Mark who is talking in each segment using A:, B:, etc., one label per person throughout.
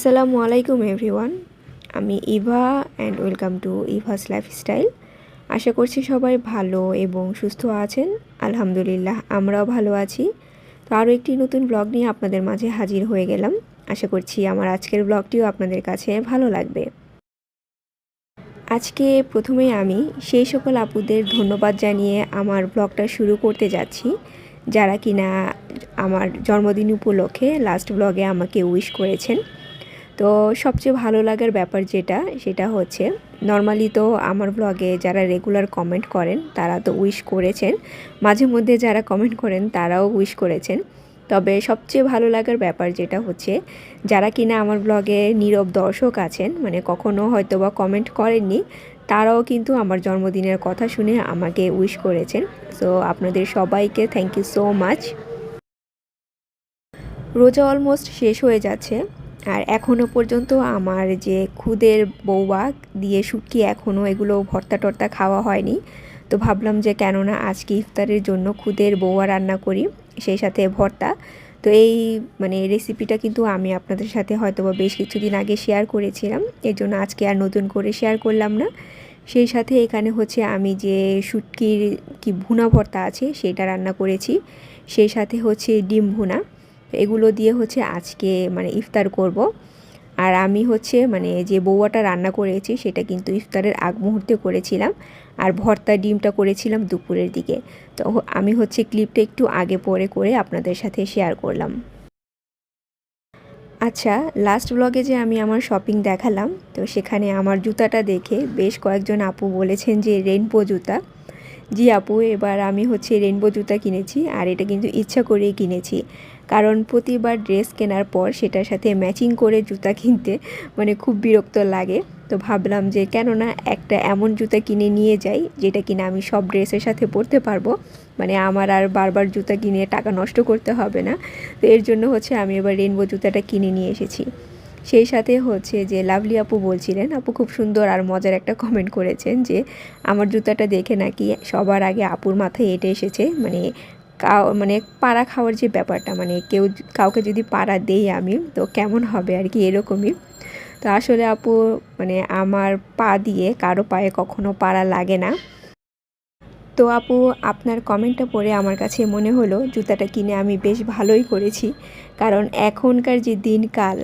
A: আসসালামু আলাইকুম এভরিওয়ান। আমি Eva and welcome to Eva's lifestyle আশা করছি সবাই ভালো এবং সুস্থ আছেন। আলহামদুলিল্লাহ, আমরাও ভালো আছি। তো আরও একটি নতুন ব্লগ নিয়ে আপনাদের মাঝে হাজির হয়ে গেলাম। আশা করছি আমার আজকের ব্লগটিও আপনাদের কাছে ভালো লাগবে। আজকে প্রথমেই আমি সেই সকল আপুদের ধন্যবাদ জানিয়ে আমার ব্লগটা শুরু করতে যাচ্ছি। যারা কিনা আমার জন্মদিন উপলক্ষে লাস্ট ব্লগে আমাকে উইশ করেছেন। তো সবচেয়ে ভালো লাগার ব্যাপার যেটা, সেটা হচ্ছে নর্মালি তো আমার ব্লগে যারা রেগুলার কমেন্ট করেন, তারা তো উইশ করেছেন। মাঝে মধ্যে যারা কমেন্ট করেন, তারাও উইশ করেছেন। তবে সবচেয়ে ভালো লাগার ব্যাপার যেটা হচ্ছে, যারা কিনা আমার ব্লগে নীরব দর্শক আছেন মানে কখনো হয়তো বা কমেন্ট করেননি, তারাও কিন্তু আমার জন্মদিনের কথা শুনে আমাকে উইশ করেছেন। সো আপনাদের সবাইকে থ্যাংক ইউ সো মাচ রোজা অলমোস্ট শেষ হয়ে যাচ্ছে। আর এখনও পর্যন্ত আমার যে খুদের বৌয়া দিয়ে শুটকি এখনও এগুলো ভর্তা টর্তা খাওয়া হয়নি। তো ভাবলাম যে কেননা আজকে ইফতারের জন্য খুদের বৌয়া রান্না করি, সেই সাথে ভর্তা। তো এই মানে রেসিপিটা কিন্তু আমি আপনাদের সাথে হয়তো বা বেশ কিছুদিন আগে শেয়ার করেছিলাম, এর জন্য আজকে আর নতুন করে শেয়ার করলাম না। সেই সাথে এখানে হচ্ছে আমি যে শুটকির কি ভুনা ভর্তা আছে, সেটা রান্না করেছি। সেই সাথে হচ্ছে ডিম ভুনা। এগুলো দিয়ে হচ্ছে আজকে মানে ইফতার করব। আর আমি হচ্ছে মানে যে বৌয়াটা রান্না করেছি সেটা কিন্তু ইফতারের আগ মুহূর্তে করেছিলাম। আর ভর্তা ডিমটা করেছিলাম দুপুরের দিকে। তো আমি হচ্ছে ক্লিপটা একটু আগে পরে করে আপনাদের সাথে শেয়ার করলাম। আচ্ছা লাস্ট ব্লগে যে আমি আমার শপিং দেখালাম, তো সেখানে আমার জুতাটা দেখে বেশ কয়েকজন আপু বলেছেন যে রেনবো জুতা। জি আপু, এবার আমি হচ্ছে রেনবো জুতা কিনেছি, আর এটা কিন্তু ইচ্ছা করেই কিনেছি। কারণ প্রতিবার ড্রেস কেনার পর সেটার সাথে ম্যাচিং করে জুতা কিনতে মানে খুব বিরক্ত লাগে। তো ভাবলাম যে কেননা একটা এমন জুতা কিনে নিয়ে যাই, যেটা কিনা আমি সব ড্রেসের সাথে পরতে পারব। মানে আমার আর বারবার জুতা কিনে টাকা নষ্ট করতে হবে না। তো এর জন্য হচ্ছে আমি এবার রেনবো জুতাটা কিনে নিয়ে এসেছি। সেই সাথে হচ্ছে যে লাভলি আপু বলছিলেন, আপু খুব সুন্দর আর মজার একটা কমেন্ট করেছেন যে, আমার জুতাটা দেখে নাকি সবার আগে আপুর মাথায় এটে এসেছে। মানে মানে পাড়া খাওয়ার যে ব্যাপারটা মানে কেউ কাউকে যদি পাড়া দেই আমি, তো কেমন হবে আর কি এরকমই। তো আসলে আপু মানে আমার পা দিয়ে কারও পায়ে কখনো পাড়া লাগে না। তো আপু, আপনার কমেন্টটা পড়ে আমার কাছে মনে হলো, জুতাটা কিনে আমি বেশ ভালোই করেছি। কারণ এখনকার যে দিনকাল,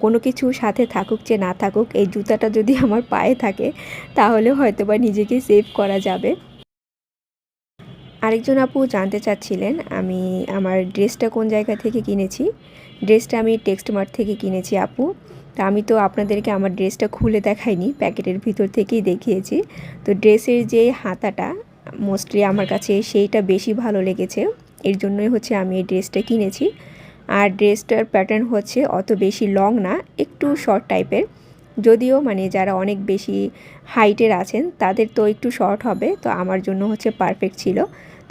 A: কোনো কিছু সাথে থাকুক যে না থাকুক, এই জুতাটা যদি আমার পায়ে থাকে, তাহলে হয়তো বা নিজেকে সেভ করা যাবে। আরেকজন আপু জানতে চাচ্ছিলেন, আমি আমার ড্রেসটা কোন জায়গা থেকে কিনেছি? ড্রেসটা আমি টেক্সট মার্ট থেকে কিনেছি আপু। তা আমি তো আপনাদেরকে আমার ড্রেসটা খুলে দেখাইনি, প্যাকেটের ভিতর থেকেই দেখিয়েছি। তো ড্রেসের যে হাতাটা, মোস্টলি আমার কাছে সেইটা বেশি ভালো লেগেছে। এর জন্যই হচ্ছে আমি এই ড্রেসটা কিনেছি। আর ড্রেসটার প্যাটার্ন হচ্ছে অত বেশি লং না, একটু শর্ট টাইপের। যদিও মানে যারা অনেক বেশি হাইটের আছেন, তাদের তো একটু শর্ট হবে, তো আমার জন্য হচ্ছে পারফেক্ট ছিল।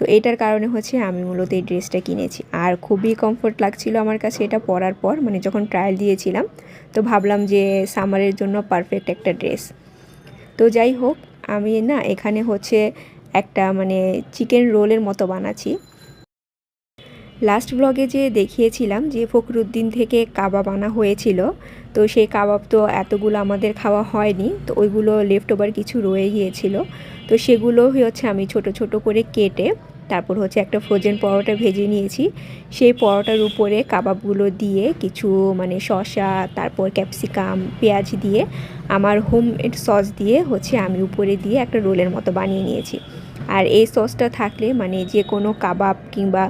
A: তো এটার কারণে হচ্ছে আমি মূলত এই ড্রেসটা কিনেছি। আর খুবই কমফোর্ট লাগছিল আমার কাছে এটা পরার পর মানে যখন ট্রায়াল দিয়েছিলাম, তো ভাবলাম যে সামারের জন্য পারফেক্ট একটা ড্রেস তো যাই হোক, আমি না এখানে হচ্ছে একটা মানে চিকেন রোলের মতো বানাচ্ছি। লাস্ট ব্লগে যে দেখিয়েছিলাম যে ফখরুদ্দিন থেকে কাবাব আনা হয়েছিল, তো সেই কাবাব তো এতগুলো আমাদের খাওয়া হয়নি, তো ওইগুলো লেফট ওভার কিছু রয়ে গিয়েছিল। তো সেগুলো হচ্ছে আমি ছোট ছোট করে কেটে তারপর হচ্ছে একটা ফ্রোজেন পরোটা ভেজে নিয়েছি। সেই পরোটার উপরে কাবাবগুলো দিয়ে কিছু মানে শসা, তারপর ক্যাপসিকাম পেঁয়াজ দিয়ে, আমার হোম সস দিয়ে হচ্ছে আমি উপরে দিয়ে একটা রোলের মতো বানিয়ে নিয়েছি। আর এই সসটা থাকলে মানে যে কোনো কাবাব কিংবা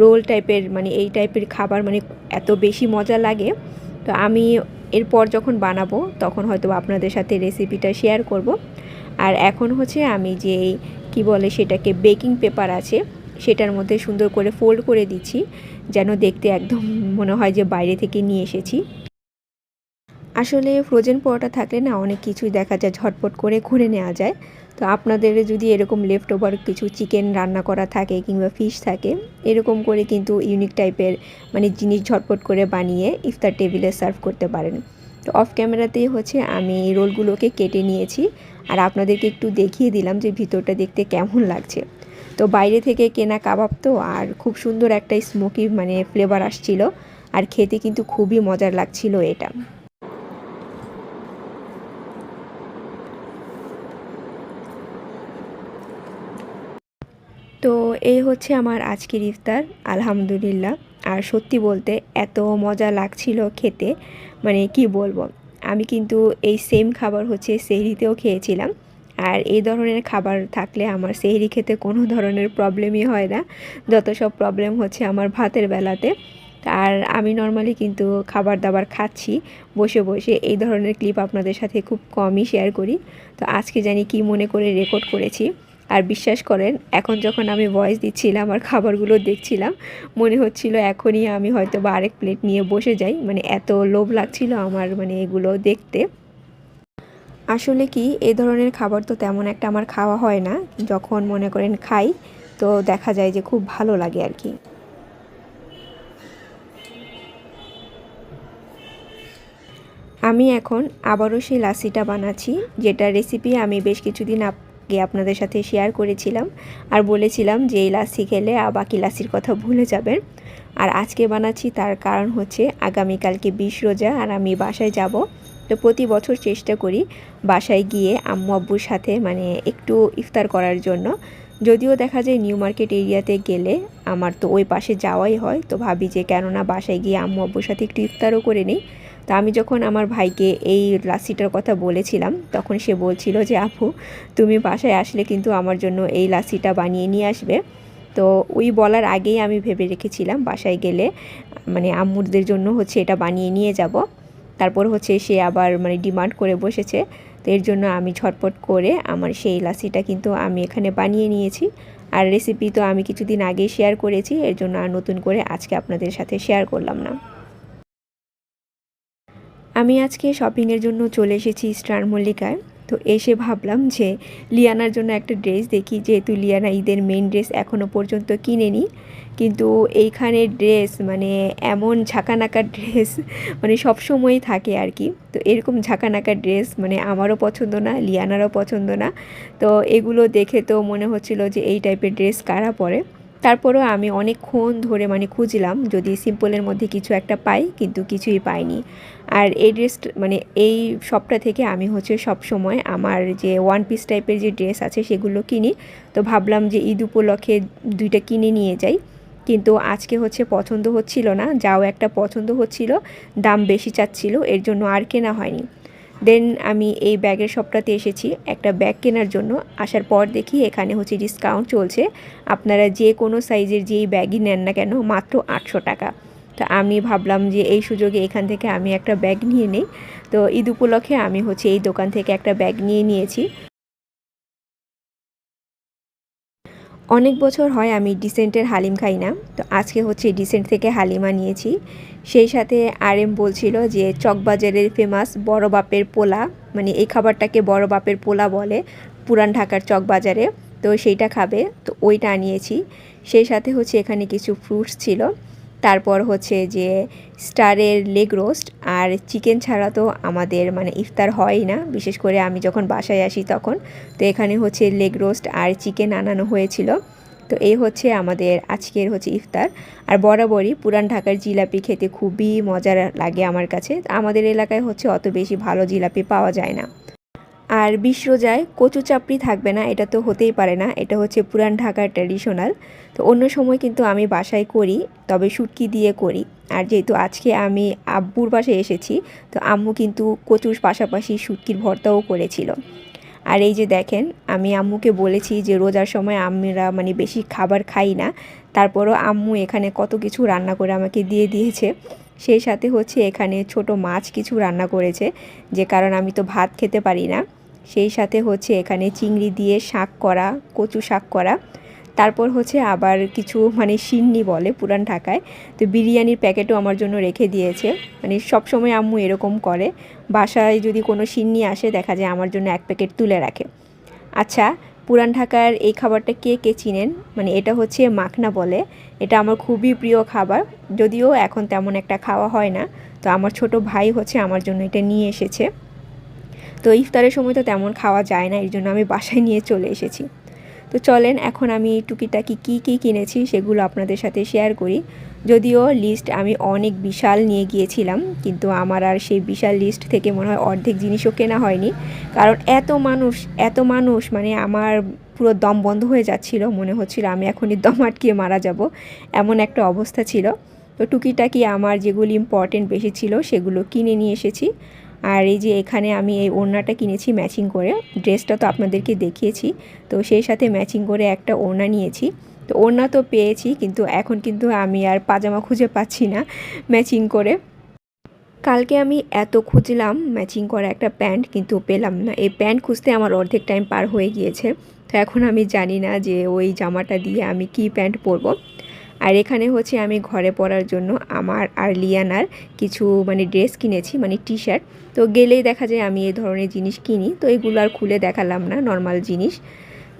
A: রোল টাইপের মানে এই টাইপের খাবার মানে এত বেশি মজা লাগে। তো আমি এরপর যখন বানাবো তখন হয়তো আপনাদের সাথে রেসিপিটা শেয়ার করব। আর এখন হচ্ছে আমি যে কি বলে সেটাকে বেকিং পেপার আছে, সেটার মধ্যে সুন্দর করে ফোল্ড করে দিচ্ছি, যেন দেখতে একদম মনে হয় যে বাইরে থেকে নিয়ে এসেছি। আসলে ফ্রোজেন পরোটা থাকলে না অনেক কিছুই দেখা যায়, ঝটপট করে ঘুরে নেওয়া যায়। তো আপনাদের যদি এরকম লেফট ওভার কিছু চিকেন রান্না করা থাকে কিংবা ফিশ থাকে, এরকম করে কিন্তু ইউনিক টাইপের মানে জিনিস ঝটপট করে বানিয়ে ইফতার টেবিলে সার্ভ করতে পারেন। তো অফ ক্যামেরাতেই হচ্ছে, আমি রোলগুলোকে কেটে নিয়েছি। আর আপনাদেরকে একটু দেখিয়ে দিলাম যে ভিতরটা দেখতে কেমন লাগছে। তো বাইরে থেকে কেনা কাবাব তো, আর খুব সুন্দর একটা স্মোকি মানে ফ্লেভার আসছিল। আর খেতে কিন্তু খুবই মজার লাগছিল এটা। তো এই হচ্ছে আমার আজকের ইফতার, আলহামদুলিল্লাহ। আর সত্যি বলতে এত মজা লাগছিল খেতে মানে কি বলব? আমি কিন্তু এই সেম খাবার হচ্ছে সেহরিতেও খেয়েছিলাম। আর এই ধরনের খাবার থাকলে আমার সেহরি খেতে কোনো ধরনের প্রবলেমই হয় না। যত সব প্রবলেম হচ্ছে আমার ভাতের বেলাতে। আর আমি নর্মালি কিন্তু খাবার দাবার খাচ্ছি, বসে বসে। এই ধরনের ক্লিপ আপনাদের সাথে খুব কমই শেয়ার করি। তো আজকে জানি কি মনে করে রেকর্ড করেছি। আর বিশ্বাস করেন, এখন যখন আমি ভয়েস দিচ্ছিলাম আর খাবারগুলো দেখছিলাম, মনে হচ্ছিল এখনই আমি হয়তো বা আরেক প্লেট নিয়ে বসে যাই। মানে এত লোভ লাগছিল আমার মানে এগুলো দেখতে। আসলে কি, এ ধরনের খাবার তো তেমন একটা আমার খাওয়া হয় না। যখন মনে করেন খাই, তো দেখা যায় যে খুব ভালো লাগে আর কি। আমি এখন আবারও সেই লাসিটা বানাচ্ছি যেটা রেসিপি আমি বেশ কিছুদিন আগে আপনাদের সাথে শেয়ার করেছিলাম আর বলেছিলাম যে এই লাসি খেলে বাকি লাসির কথা ভুলে যাবেন। আর আজকে বানাচ্ছি তার কারণ হচ্ছে আগামীকালকে বিশ রোজা আর আমি বাসায় যাব। তো প্রতি বছর চেষ্টা করি বাসায় গিয়ে আম্মু আব্বুর সাথে মানে একটু ইফতার করার জন্য। যদিও দেখা যায় নিউ মার্কেট এরিয়াতে গেলে আমার তো ওই পাশে যাওয়াই হয়। তো ভাবি যে কেননা বাসায় গিয়ে আম্মু আব্বুর সাথে একটু ইফতারও করে নিই। তা আমি যখন আমার ভাইকে এই লাসিটার কথা বলেছিলাম, তখন সে বলছিল যে, আপু, তুমি বাসায় আসলে কিন্তু আমার জন্য এই লাসিটা বানিয়ে নিয়ে আসবে। তো ওই বলার আগেই আমি ভেবে রেখেছিলাম বাসায় গেলে মানে আম্মুরদের জন্য হচ্ছে এটা বানিয়ে নিয়ে যাব। তারপর হচ্ছে সে আবার মানে ডিমান্ড করে বসেছে। তো এর জন্য আমি ঝটপট করে আমার সেই লাসিটা কিন্তু আমি এখানে বানিয়ে নিয়েছি। আর রেসিপি তো আমি কিছুদিন আগে শেয়ার করেছি, এর জন্য আর নতুন করে আজকে আপনাদের সাথে শেয়ার করলাম না। আমি আজকে শপিংয়ের জন্য চলে এসেছি স্টার মল্লিকায় তো এসে ভাবলাম যে লিয়ানার জন্য একটা ড্রেস দেখি, যেহেতু লিয়ানা ঈদের মেন ড্রেস এখনও পর্যন্ত কিনেনি। কিন্তু এইখানে ড্রেস মানে এমন ঝাঁকানাকা ড্রেস মানে সবসময়ই থাকে আর কি। তো এরকম ঝাঁকানাকা ড্রেস মানে আমারও পছন্দ না, লিয়ানারও পছন্দ না। তো এগুলো দেখে তো মনে হচ্ছিল যে এই টাইপের ড্রেস কারা পরে? তারপরেও আমি অনেকক্ষণ ধরে মানে খুঁজলাম যদি সিম্পলের মধ্যে কিছু একটা পাই, কিন্তু কিছুই পাইনি। আর এই ড্রেস মানে এই শপটা থেকে আমি হচ্ছে সব সময় আমার যে ওয়ান পিস টাইপের যে ড্রেস আছে সেগুলো কিনি। তো ভাবলাম যে ঈদ উপলক্ষে দুইটা কিনে নিয়ে যাই। কিন্তু আজকে হচ্ছে পছন্দ হচ্ছিল না, যাও একটা পছন্দ হচ্ছিল, দাম বেশি চাচ্ছিল, এর জন্য আর কেনা হয়নি। দেন আমি এই ব্যাগের শপটাতে এসেছি। একটা ব্যাগ কেনার জন্য। আসার পর দেখি এখানে হচ্ছে ডিসকাউন্ট চলছে। আপনারা যে কোনো সাইজের যেই ব্যাগই নেন না কেন, মাত্র আটশো টাকা। তো আমি ভাবলাম যে এই সুযোগে এখান থেকে আমি একটা ব্যাগ নিয়ে নিই। তো ঈদ উপলক্ষে আমি হচ্ছে এই দোকান থেকে একটা ব্যাগ নিয়ে নিয়েছি। অনেক বছর হয় আমি ডিসেন্টের হালিম খাই না, তো আজকে হচ্ছে ডিসেন্ট থেকে হালিমা নিয়েছি। সেই সাথে আর এম বলছিল যে চকবাজারের ফেমাস বড় বাপের পোলা মানে এই খাবারটাকে বড় বাপের পোলা বলে পুরান ঢাকার চকবাজারে, তো সেইটা খাবে, তো ওইটা আনিয়েছি সেই সাথে হচ্ছে এখানে কিছু ফ্রুটস ছিল। তারপর হচ্ছে যে স্টারের লেগ রোস্ট আর চিকেন ছাড়া তো আমাদের মানে ইফতার হয়ই না। বিশেষ করে আমি যখন বাসায় আসি তখন, তো এখানে হচ্ছে লেগ রোস্ট আর চিকেন আনানো হয়েছিল। তো এই হচ্ছে আমাদের আজকের হচ্ছে ইফতার। আর বরাবরই পুরান ঢাকার জিলাপি খেতে খুবই মজার লাগে আমার কাছে। আমাদের এলাকায় হচ্ছে অত বেশি ভালো জিলাপি পাওয়া যায় না। আর বিশ রোজায় কচু চাপড়ি থাকবে না, এটা তো হতেই পারে না, এটা হচ্ছে পুরান ঢাকার ট্র্যাডিশনাল তো অন্য সময় কিন্তু আমি বাসায় করি, তবে শুটকি দিয়ে করি। আর যেহেতু আজকে আমি আব্বুর বাসায় এসেছি, তো আম্মু কিন্তু কচুর পাশাপাশি শুটকির ভর্তাও করেছিল। আর এই যে দেখেন, আমি আম্মুকে বলেছি যে রোজার সময় আমরা মানে বেশি খাবার খাই না, তারপরও আম্মু এখানে কত কিছু রান্না করে আমাকে দিয়ে দিয়েছে। সেই সাথে হচ্ছে এখানে ছোট মাছ কিছু রান্না করেছে, যে কারণ আমি তো ভাত খেতে পারি না। সেই সাথে হচ্ছে এখানে চিংড়ি দিয়ে শাক করা, কচু শাক করা। তারপর হচ্ছে আবার কিছু মানে সিন্নি বলে পুরান ঢাকায়। তো বিরিয়ানির প্যাকেটও আমার জন্য রেখে দিয়েছে। মানে সব সময় আম্মু এরকম করে। বাসায় যদি কোনো সিন্নি আসে, দেখা যায় আমার জন্য এক প্যাকেট তুলে রাখে। আচ্ছা পুরান ঢাকার এই খাবারটা কে কে চিনেন? মানে এটা হচ্ছে মাখনা বলে। এটা আমার খুবই প্রিয় খাবার। যদিও এখন তেমন একটা খাওয়া হয় না। তো আমার ছোট ভাই হচ্ছে আমার জন্য এটা নিয়ে এসেছে। তো ইফতারের সময় তো তেমন খাওয়া যায় না, এর জন্য আমি বাসায় নিয়ে চলে এসেছি। তো চলেন, এখন আমি টুকিটাকি কী কী কিনেছি সেগুলো আপনাদের সাথে শেয়ার করি। যদিও লিস্ট আমি অনেক বিশাল নিয়ে গিয়েছিলাম, কিন্তু আমার আর সেই বিশাল লিস্ট থেকে মনে হয় অর্ধেক জিনিসও কেনা হয়নি। কারণ এত মানুষ এত মানুষ মানে আমার পুরো দম বন্ধ হয়ে যাচ্ছিল, মনে হচ্ছিল আমি এখনই দম আটকিয়ে মারা যাব, এমন একটা অবস্থা ছিল। তো টুকিটাকি আমার যেগুলি ইম্পর্টেন্ট বেশি ছিল, সেগুলো কিনে নিয়ে এসেছি। আর এই যে এখানে আমি এই ওড়নাটা কিনেছি ম্যাচিং করে, ড্রেসটা তো আপনাদেরকে দেখিয়েছি। তো সেই সাথে ম্যাচিং করে একটা ওড়না নিয়েছি। তো ওড়না তো পেয়েছি, কিন্তু এখন কিন্তু আমি আর পাজামা খুঁজে পাচ্ছি না ম্যাচিং করে। কালকে আমি এত খুঁজলাম ম্যাচিং করা একটা প্যান্ট, কিন্তু পেলাম না। এই প্যান্ট খুঁজতে আমার অর্ধেক টাইম পার হয়ে গিয়েছে। তো এখন আমি জানি না যে ওই জামাটা দিয়ে আমি কি প্যান্ট পরবো। আর এখানে হচ্ছে আমি ঘরে পরার জন্য আমার আর লিয়ানার কিছু মানে ড্রেস কিনেছি মানে টি শার্ট তো গেলেই দেখা যায় আমি এই ধরনের জিনিস কিনি। তো এগুলো আর খুলে দেখালাম না নর্মাল জিনিস।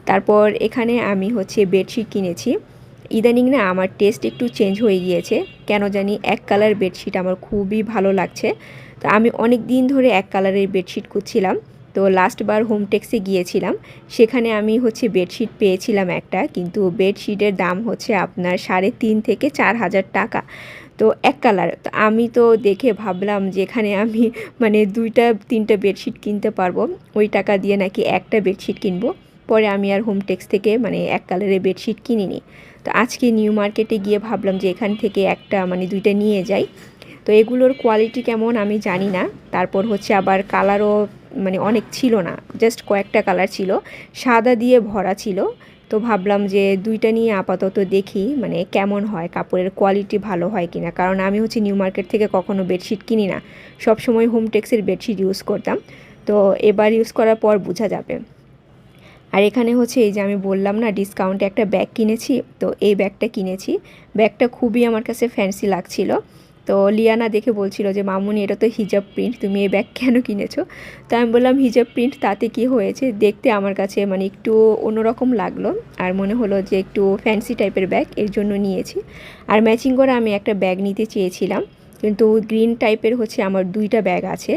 A: তারপর এখানে আমি হচ্ছে বেডশিট কিনেছি। ইদানিং না আমার টেস্ট একটু চেঞ্জ হয়ে গিয়েছে। কেন জানি এক কালার বেডশিট আমার খুবই ভালো লাগছে। তো আমি অনেক দিন ধরে এক কালারের বেডশিট খুঁজছিলাম। তো লাস্টবার হোম টেক্সে গিয়েছিলাম, সেখানে আমি হচ্ছে বেডশিট পেয়েছিলাম একটা, কিন্তু বেডশিটের দাম হচ্ছে আপনার সাড়ে তিন থেকে চার হাজার টাকা। তো এক কালার তো আমি তো দেখে ভাবলাম যে এখানে আমি মানে দুইটা, তিনটা বেডশিট কিনতে পারব, ওই টাকা দিয়ে নাকি একটা বেডশিট কিনবো। পরে আমি আর হোম টেক্স থেকে মানে এক কালারের বেডশিট কিনিনি। তো আজকে নিউ মার্কেটে গিয়ে ভাবলাম যে এখান থেকে একটা মানে দুইটা নিয়ে যাই। তো এগুলোর কোয়ালিটি কেমন আমি জানি না, তারপর হচ্ছে আবার কালারও মানে অনেক ছিল না জাস্ট কয়েকটা কালার ছিল। সাদা দিয়ে ভরা ছিল। তো ভাবলাম যে দুইটা নিয়ে আপাতত দেখি মানে কেমন হয়, কাপড়ের কোয়ালিটি ভালো হয় কিনা। কারণ আমি হচ্ছে নিউ মার্কেট থেকে কখনো বেডশিট কিনি না। সব সময় হোম টেক্সের বেডশিট ইউজ করতাম। তো এবার ইউজ করার পর বোঝা যাবে। আর এখানে হচ্ছে এই যে আমি বললাম না ডিসকাউন্টে একটা ব্যাগ কিনেছি। তো এই ব্যাগটা কিনেছি। ব্যাগটা খুবই আমার কাছে ফ্যান্সি লাগছিল। তো লিয়ানা দেখে বলছিল যে, মামুনি, এটা তো হিজাব প্রিন্ট তুমি এই ব্যাগ কেন কিনেছো? তো আমি বললাম, হিজাব প্রিন্ট তাতে কি হয়েছে? দেখতে আমার কাছে মানে একটু অন্যরকম লাগল আর মনে হলো যে, একটু ফ্যান্সি টাইপের ব্যাগ এর জন্য নিয়েছি। আর ম্যাচিং করে আমি একটা ব্যাগ নিতে চেয়েছিলাম, কিন্তু গ্রিন টাইপের হচ্ছে আমার দুইটা ব্যাগ আছে,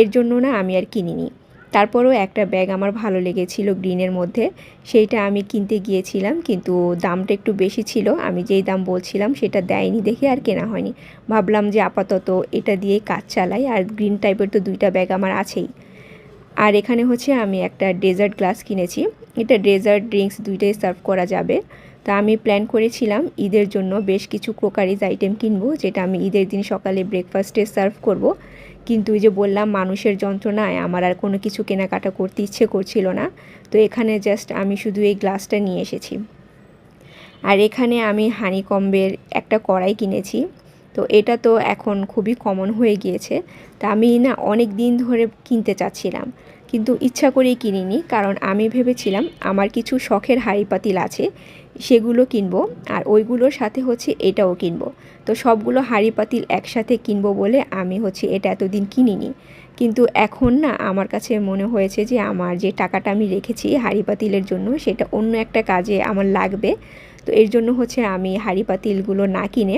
A: এর জন্য না আমি আর কিনিনি। তারপরও একটা ব্যাগ আমার ভালো লেগেছিল গ্রিনের মধ্যে। সেইটা আমি কিনতে গিয়েছিলাম, কিন্তু দামটা একটু বেশি ছিল। আমি যেই দাম বলছিলাম সেটা দেয়নি দেখে আর কেনা হয়নি। ভাবলাম যে আপাতত এটা দিয়েই কাজ চালাই, আর গ্রিন টাইপের তো দুইটা ব্যাগ আমার আছেই। আর এখানে হচ্ছে আমি একটা ডেজার্ট গ্লাস কিনেছি। এটা ডেজার্ট ড্রিঙ্কস দুইটাই সার্ভ করা যাবে। তা আমি প্ল্যান করেছিলাম ঈদের জন্য বেশ কিছু ক্রোকারিজ আইটেম কিনবো, যেটা আমি ঈদের দিন সকালে ব্রেকফাস্টে সার্ভ করব। কিন্তু ওই যে বললাম, মানুষের যন্ত্রণায় আমার আর কোনো কিছু কেনাকাটা করতে ইচ্ছে করছিল না। তো এখানে জাস্ট আমি শুধু এই গ্লাসটা নিয়ে এসেছি। আর এখানে আমি হানিকম্বের একটা কড়াই কিনেছি। তো এটা তো এখন খুবই কমন হয়ে গিয়েছে। তা আমি না অনেক দিন ধরে কিনতে চাচ্ছিলাম। কিন্তু ইচ্ছা করেই কিনিনি, কারণ আমি ভেবেছিলাম আমার কিছু শখের হাঁড়ি পাতিল আছে, সেগুলো কিনবো, আর ওইগুলোর সাথে হচ্ছে এটাও কিনবো। তো সবগুলো হাঁড়ি পাতিল একসাথে কিনবো বলে আমি হচ্ছে এটা এতদিন কিনিনি। কিন্তু এখন না আমার কাছে মনে হয়েছে যে আমার যে টাকাটা আমি রেখেছি হাঁড়ি পাতিলের জন্য, সেটা অন্য একটা কাজে আমার লাগবে। তো এর জন্য হচ্ছে আমি হাঁড়ি পাতিলগুলো না কিনে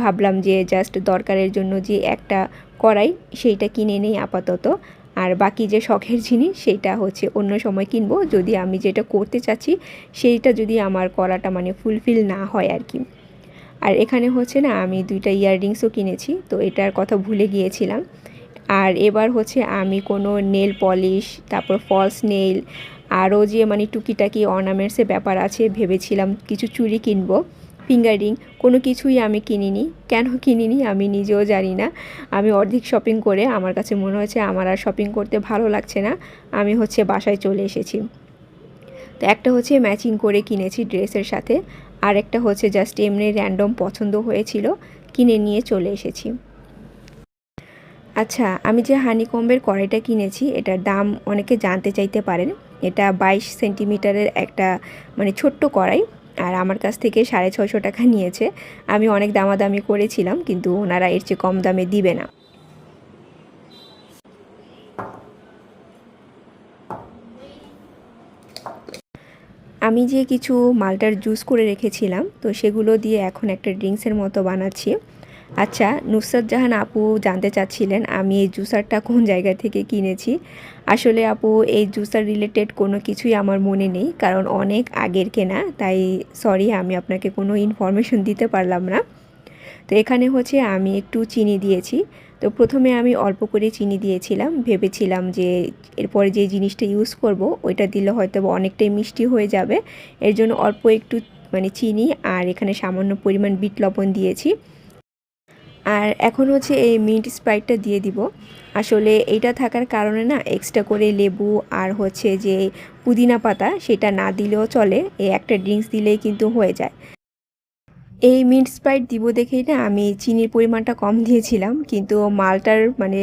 A: ভাবলাম যে জাস্ট দরকারের জন্য যে একটা কড়াই, সেইটা কিনে নেই আপাতত। আর বাকি যে শখের জিনিস, সেটা হচ্ছে অন্য সময় কিনবো। যদি আমি যেটা করতে চাচ্ছি, সেইটা যদি আমার করাটা মানে ফুলফিল না হয় আর কি। আর এখানে হচ্ছে না, আমি দুইটা ইয়াররিংসও কিনেছি, তো এটার কথা ভুলে গিয়েছিলাম। আর এবার হচ্ছে আমি কোনো নেল পলিশ তারপর ফলস নেল আরও যে মানে টুকিটাকি অর্নামেন্টসের ব্যাপার আছে, ভেবেছিলাম কিছু চুড়ি কিনবো। ফিঙ্গার কোনো কিছুই আমি কিনিনি। কেন কিনিনি আমি নিজেও জানি না। আমি অর্ধেক শপিং করে আমার কাছে মনে হয়েছে আমার আর শপিং করতে ভালো লাগছে না। আমি হচ্ছে বাসায় চলে এসেছি। তো একটা হচ্ছে ম্যাচিং করে কিনেছি ড্রেসের সাথে। আর একটা হচ্ছে জাস্ট এমনি র্যান্ডম পছন্দ হয়েছিল, কিনে নিয়ে চলে এসেছি। আচ্ছা আমি যে হানিকম্বের কড়াইটা কিনেছি, এটার দাম অনেকে জানতে চাইতে পারেন। এটা বাইশ সেন্টিমিটারের একটা মানে ছোট্ট কড়াই। আর আমার কাছ থেকে সাড়ে ছশো টাকা নিয়েছে। আমি অনেক দামাদামি করেছিলাম, কিন্তু ওনারা এর চেয়ে কম দামে দিবে না। আমি যে কিছু মালটার জুস করে রেখেছিলাম, তো সেগুলো দিয়ে এখন একটা ড্রিঙ্কসের মতো বানাচ্ছি। আচ্ছা নুসরাত জাহান আপু জানতে চাচ্ছিলেন আমি এই জুসারটা কোন জায়গা থেকে কিনেছি। আসলে আপু, এই জুসার রিলেটেড কোনো কিছুই আমার মনে নেই, কারণ অনেক আগের কেনা, তাই সরি আমি আপনাকে কোনো ইনফরমেশন দিতে পারলাম না। তো এখানে হচ্ছে আমি একটু চিনি দিয়েছি। তো প্রথমে আমি অল্প করে চিনি দিয়েছিলাম, ভেবেছিলাম যে এরপরে যে জিনিসটা ইউজ করব, ওইটা দিলে হয়তো অনেকটাই মিষ্টি হয়ে যাবে। এর জন্য অল্প একটু মানে চিনি আর এখানে সামান্য পরিমাণ বিট লবণ দিয়েছি। আর এখন হচ্ছে এই মিন্ট স্প্রাইটটা দিয়ে দিব। আসলে এইটা থাকার কারণে না এক্সট্রা করে লেবু আর হচ্ছে যে পুদিনা পাতা সেটা না দিলেও চলে, এই একটা ড্রিঙ্কস দিলেই কিন্তু হয়ে যায়। এই মিন্ট স্প্রাইট দিব দেখেই না আমি চিনির পরিমাণটা কম দিয়েছিলাম, কিন্তু মালটার মানে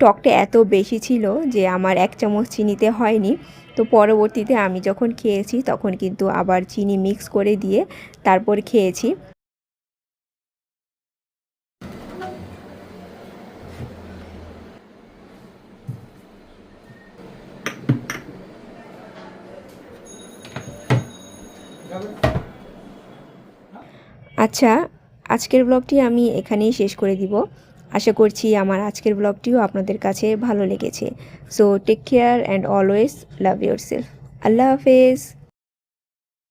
A: টকটা এত বেশি ছিল যে আমার এক চামচ চিনিতে হয়নি। তো পরবর্তীতে আমি যখন খেয়েছি তখন কিন্তু আবার চিনি মিক্স করে দিয়ে তারপর খেয়েছি। আচ্ছা আজকের ব্লগটি আমি এখানেই শেষ করে দিব। আশা করছি আমার আজকের ব্লগটিও আপনাদের কাছে ভালো লেগেছে। So take care and always love your self আল্লাহ হাফেজ।